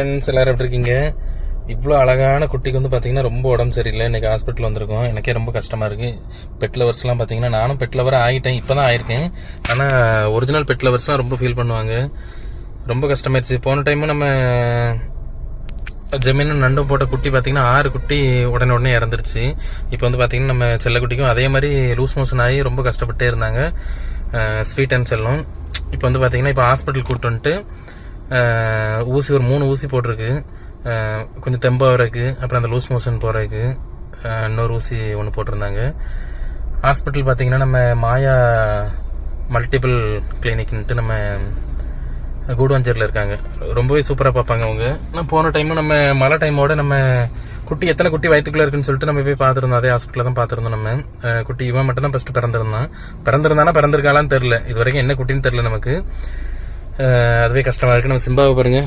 Friends எல்லாரும் எப்படி இருக்கீங்க? இவ்வளோ அழகான குட்டிக்கு வந்து பார்த்தீங்கன்னா ரொம்ப உடம்பு சரியில்லை. இன்னைக்கு ஹாஸ்பிட்டல் வந்திருக்கோம். எனக்கே ரொம்ப கஷ்டமாக இருக்குது பெட் லவர்ஸ்லாம் பார்த்தீங்கன்னா நானும் பெட் லவர் ஆகிட்டேன். இப்போ தான் ஆயிருக்கேன் ஆனால் ஒரிஜினல் பெட் லவர்ஸ்லாம் ரொம்ப ஃபீல் பண்ணுவாங்க. ரொம்ப கஷ்டமாயிருச்சு. போன டைமும் நம்ம ஜமீனும் நண்டும் போட்ட குட்டி பார்த்திங்கன்னா ஆறு குட்டி உடனே உடனே இறந்துருச்சு. இப்போ வந்து பார்த்தீங்கன்னா நம்ம செல்லக்குட்டிக்கும் அதே மாதிரி லூஸ் மோஷன் ஆகி ரொம்ப கஷ்டப்பட்டே இருந்தாங்க. ஸ்வீட் அண்ட் செல்லும். இப்போ வந்து பார்த்தீங்கன்னா இப்போ ஹாஸ்பிட்டல் கூப்பிட்டு வந்துட்டு ஊசி ஒரு மூணு ஊசி போட்டிருக்கு. கொஞ்சம் கொஞ்சம் தெம்பாகிறதுக்கு அப்புறம் அந்த லூஸ் மோஷன் போகிறதுக்கு இன்னொரு ஊசி ஒன்று போட்டிருந்தாங்க. ஹாஸ்பிட்டல் பார்த்தீங்கன்னா நம்ம மாயா மல்டிபிள் கிளினிக்ன்ட்டு நம்ம கூடுவாஞ்சேரியில் இருக்காங்க. ரொம்பவே சூப்பராக பார்ப்பாங்க அவங்க. நான் போன டைமும் நம்ம மழை டைமோட நம்ம குட்டி எத்தனை குட்டி வயிற்றுக்குள்ளே இருக்குன்னு சொல்லிட்டு நம்ம போய் பார்த்துருந்தோம். அதே ஹாஸ்பிட்டலில் தான் பார்த்துருந்தோம் நம்ம. குட்டி இவன் மட்டும் தான் ஃபஸ்ட்டு பிறந்திருந்தான். பிறந்திருந்தானா பிறந்திருக்காளான்னு தெரில இது வரைக்கும் என்ன குட்டின்னு தெரில நமக்கு. அதுவே கஷ்டமாக இருக்குது நம்ம சிம்பாவை பாருங்கள்